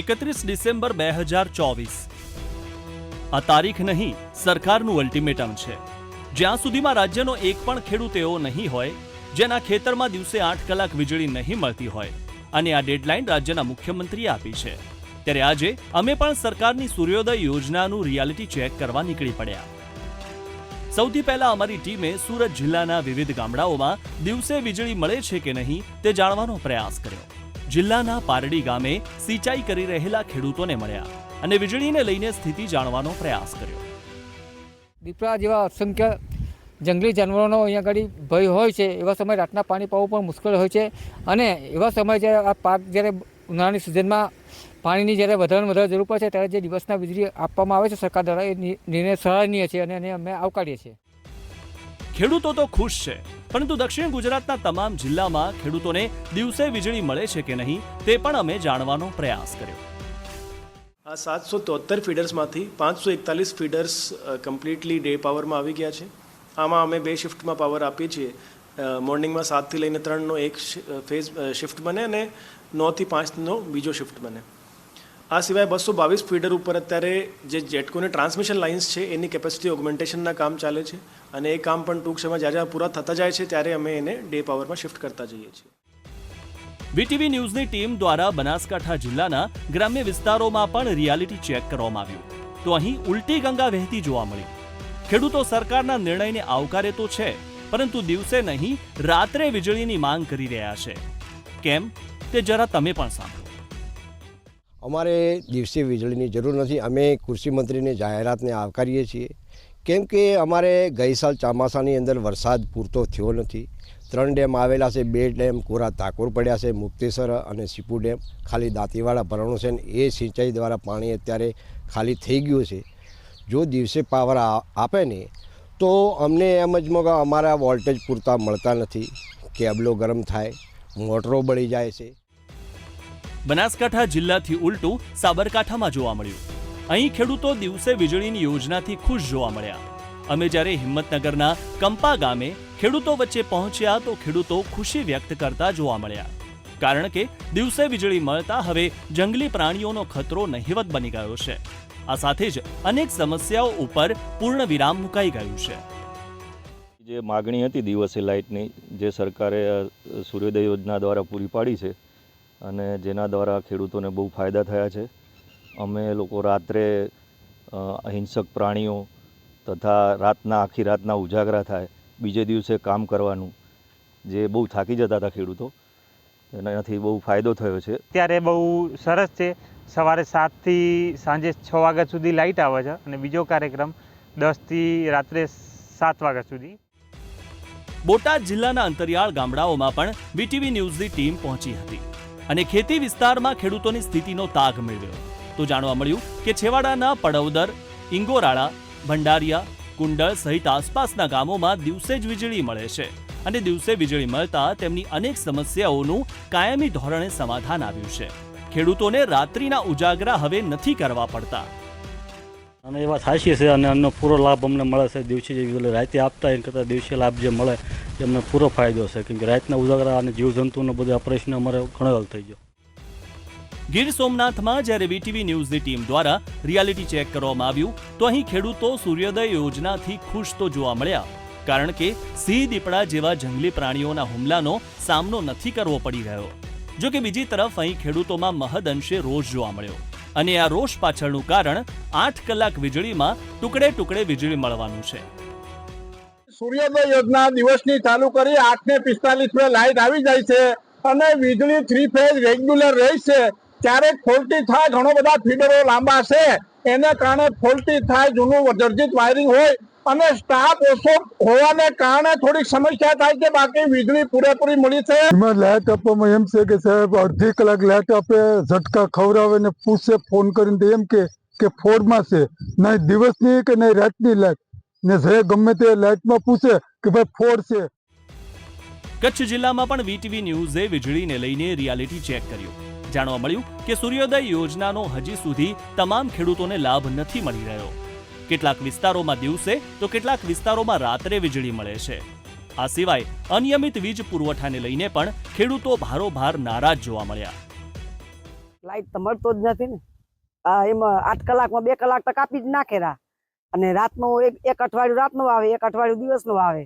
એકત્રીસ ડિસેમ્બર બે હજાર ચોવીસ. આ તારીખ નહીં, સરકારનું અલ્ટિમેટમ છે. જ્યાં સુધીમાં રાજ્યનો એક પણ ખેડૂત એવો નહીં હોય, જેના ખેતરમાં દિવસે આઠ કલાક વીજળી નહીં મળતી હોય, અને આ ડેડલાઇન રાજ્યના મુખ્યમંત્રીએ આપી છે. ત્યારે આજે અમે પણ સરકારની સૂર્યોદય યોજનાનું રિયાલિટી ચેક કરવા નીકળી પડ્યા. સૌથી પહેલા અમારી ટીમે સુરત જિલ્લાના વિવિધ ગામડાઓમાં દિવસે વીજળી મળે છે કે નહીં તે જાણવાનો પ્રયાસ કર્યો. જિલ્લાના પારડી ગામે સિંચાઈ કરી રહેલા ખેડૂતોને મળ્યા અને વીજળીને લઈને સ્થિતિ જાણવાનો પ્રયાસ કર્યો. દીપડા જેવા અસંખ્ય જંગલી જાનવરોનો અહીંયા આગળ ભય હોય છે એવા સમયે રાતના પાણી પાવું પણ મુશ્કેલ હોય છે અને એવા સમયે જ્યારે આ પાક જ્યારે ઉનાળાની સિઝનમાં પાણીની જ્યારે વધારે વધારે જરૂર પડે છે ત્યારે જે દિવસના વીજળી આપવામાં આવે છે સરકાર દ્વારા એ નિર્ણય સરાહનીય છે અને એને અમે આવકારીએ છીએ. ખેડૂતો તો ખુશ છે પરંતુ દક્ષિણ ગુજરાતના તમામ જિલ્લામાં ખેડૂતોને દિવસે વીજળી મળે છે કે નહીં તે પણ અમે જાણવાનો પ્રયાસ કર્યો. આ સાતસો તોતેર ફીડર્સમાંથી પાંચસો એકતાલીસ ફીડર્સ કમ્પ્લીટલી ડે પાવરમાં આવી ગયા છે. આમાં અમે બે શિફ્ટમાં પાવર આપીએ છીએ. મોર્નિંગમાં સાતથી લઈને ત્રણનો એક ફેઝ શિફ્ટ બને અને નવથી પાંચનો બીજો શિફ્ટ બને. આ સિવાય બસો બાવીસ ફીડર ઉપર અત્યારે જે જેટકોની ટ્રાન્સમિશન લાઇન્સ છે, એની કેપેસિટી ઓગમેન્ટેશનના કામ ચાલે છે અને એ કામ પણ ટૂંક સમયમાં જ્યારે પૂરા થતા જાય છે, ત્યારે અમે એને ડે પાવરમાં શિફ્ટ કરતા જઈએ છીએ. વીટીવી ન્યૂઝની ટીમ દ્વારા બનાસકાંઠા જિલ્લાના ગ્રામ્ય વિસ્તારોમાં પણ રિયાલિટી ચેક કરવામાં આવ્યું. તો અહીં ઉલટી ગંગા વહેતી જોવા મળી. ખેડૂતો સરકારના નિર્ણયને આવકારે તો છે, પરંતુ દિવસે નહીં, રાત્રે વીજળીની માંગ કરી રહ્યા છે. કેમ? તે જરા તમે પણ સાંભળો. અમારે દિવસે વીજળીની જરૂર નથી. અમે કૃષિ મંત્રીની જાહેરાતને આવકારીએ છીએ. કેમ કે અમારે ગઈ સાલ ચોમાસાની અંદર વરસાદ પૂરતો થયો નથી. ત્રણ ડેમ આવેલા છે, બે ડેમ, કોરા તાકોર પડ્યા છે મુક્તેશ્વર અને સીપુ ડેમ. ખાલી દાંતીવાડા ભરણો છે ને એ સિંચાઈ દ્વારા પાણી અત્યારે ખાલી થઈ ગયું છે. જો દિવસે પાવર આપે ને, તો અમને એમ જ મગ અમારા વોલ્ટેજ પૂરતા મળતા નથી. કેબલો ગરમ થાય, મોટરો બળી જાય છે. બનાસકાંઠા જિલ્લાથી ઉલટું સાબરકાંઠામાં જોવા મળ્યું. અહીં ખેડૂતો દિવસે વીજળીની યોજનાથી ખુશ જોવા મળ્યા. અમે જ્યારે હિંમતનગરના કંપા ગામે ખેડૂતો વચ્ચે પહોંચ્યા તો ખેડૂતો ખુશી વ્યક્ત કરતા જોવા મળ્યા. કારણ કે દિવસે વીજળી મળતા હવે જંગલી પ્રાણીઓનો ખતરો નહિવત બની ગયો છે. આ સાથે જ અનેક સમસ્યાઓ ઉપર પૂર્ણ વિરામ મુકાઈ ગયું છે. જે માગણી હતી દિવસે લાઇટની, જે સરકારે સૂર્યોદય યોજના દ્વારા પૂરી પાડી છે અને જેના દ્વારા ખેડૂતોને બહુ ફાયદા થયા છે. અમે લોકો રાત્રે અહિંસક પ્રાણીઓ તથા રાતના આખી રાતના ઉજાગરા થાય બીજે દિવસે કામ કરવાનું જે બહુ થાકી જતા હતા ખેડૂતો એનાથી બહુ ફાયદો થયો છે. ત્યારે બહુ સરસ છે. સવારે સાતથી સાંજે છ વાગ્યા સુધી લાઇટ આવે છે અને બીજો કાર્યક્રમ દસથી રાત્રે સાત વાગ્યા સુધી. બોટાદ જિલ્લાના અંતરિયાળ ગામડાઓમાં પણ વીટીવી ન્યૂઝની ટીમ પહોંચી હતી. અને ખેતી વિસ્તારમાં ખેડૂતોની સ્થિતિનો તાગ મેળવ્યો. તો જાણવા મળ્યું કે છેવાડાના પડવદર, ઇંગોરાળા, ભંડારિયા, કુંડળ સહિત આસપાસના ગામોમાં દિવસે જ વીજળી મળે છે અને દિવસે વીજળી મળતા તેમની અનેક સમસ્યાઓનું કાયમી ધોરણે સમાધાન આવ્યું છે. ખેડૂતોને રાત્રિના ઉજાગરા હવે નથી કરવા પડતા. અને એવા થાય છે અને એમનો પૂરો લાભ અમને મળે છે. દિવસે જે રાતે આપતા એના કરતાં દિવસે લાભ જે મળે એ અમને પૂરો ફાયદો છે, કેમ કે રાતના ઉજાગરા અને જીવજંતુનો બધું ઓપરેશન અમારે ઘણો થઈ ગયો. ગીર સોમનાથમાં જ્યારે વીટીવી ન્યૂઝની ટીમ દ્વારા રિયાલિટી ચેક કરવામાં આવ્યું, તો અહીં ખેડૂતો સૂર્યોદય યોજનાથી ખુશ તો જોવા મળ્યા. કારણ કે સિંહ દીપડા જેવા જંગલી પ્રાણીઓના હુમલાનો સામનો નથી કરવો પડી રહ્યો. જો કે બીજી તરફ અહીં ખેડૂતોમાં મહદ અંશે રોષ જોવા મળ્યો. અને આ રોષ પાછળનું કારણ આઠ કલાક વીજળીમાં ટુકડે ટુકડે વીજળી મળવાનું છે. સૂર્યોદય યોજના દિવસની ચાલુ કરી આઠ ને પિસ્તાલીસ લાઇટ આવી જાય છે અને વીજળી થ્રી ફેઝ રેગ્યુલર રહે ક્યારેક ફોલ્ટી થાય, ઘણો બધા ફીડરો લાંબા છે એને કારણે ફોલ્ટી થાય, જૂનું જર્જિત વાયરિંગ હોય અને સ્ટાફ ઓછો હોવાને કારણે થોડીક સમસ્યા થાય છે બાકી વીજળી પૂરેપૂરી મળી છે. એમાં લાઇટ આપવામાં એમ છે કે સાહેબ, અડધી કલાક લાઇટ આપે, ઝટકા ખવડાવે ને પૂછે, ફોન કરીને એમ કે ફોરમાં છે. નહીં, દિવસની કે નહીં, રાતની લાઇટ ને જે ગમે તે લાઇટમાં પૂછે કે ભાઈ ફોડ છે. કચ્છ જિલ્લામાં પણ વીટીવી ન્યૂઝે વીજળીને લઈને રિયાલિટી ચેક કર્યું. જાણવા મળ્યું કે સૂર્યોદય યોજનાનો હજી સુધી તમામ ખેડૂતોને લાભ નથી મળી રહ્યો. કેટલાક વિસ્તારોમાં દિવસે તો કેટલાક વિસ્તારોમાં રાત્રે વીજળી મળે છે. આ સિવાય અનિયમિત વીજ પુરવઠાને લઈને પણ ખેડૂતો ભારોભાર નારાજ જોવા મળ્યા. લાઈટ તો મળતો જ નથી ને. આ એમાં આઠ કલાકમાં બે કલાક તો કાપી જ નાખેલા અને રાતનો એક અઠવાડિયું રાતનો આવે, એક અઠવાડિયું દિવસનો આવે.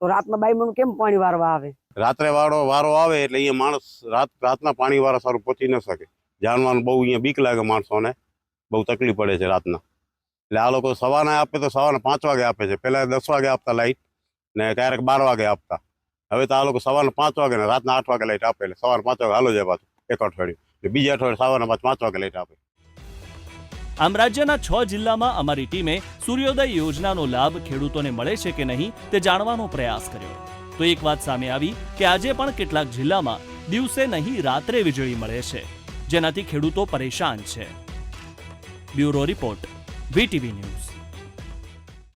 તો રાતના બાયમાં કેમ પાણી વારવા આવે? રાત્રે વાળો વારો આવે એટલે અહીંયા માણસ રાત, રાતના પાણી વારા સારું પહોંચી ન શકે. જાનવાનું બહુ અહીંયા બીક લાગે માણસોને. બહુ તકલીફ પડે છે રાતના. એટલે આ લોકો સવારના આપે તો સવારના પાંચ વાગે આપે છે. પહેલાં દસ વાગે આપતા લાઈટ ને ક્યારેક બાર વાગે આપતા. હવે તો આ લોકો સવારના પાંચ વાગે ને રાતના આઠ વાગે લાઈટ આપે એટલે સવારના પાંચ વાગે હાલો જાય પાછું એક અઠવાડિયું. બીજા અઠવાડિયે સવારના પાંચ પાંચ વાગે લાઈટ આપે. આમ રાજ્યના છ જિલ્લામાં અમારી ટીમે સૂર્યોદય યોજનાનો લાભ ખેડૂતોને મળે છે કે નહીં તે જાણવાનો પ્રયાસ કર્યો. તો એક વાત સામે આવી કે આજે પણ કેટલાક જિલ્લામાં દિવસે નહીં, રાત્રે વીજળી મળે છે. જેનાથી ખેડૂતો પરેશાન છે. Bureau report, VTV news.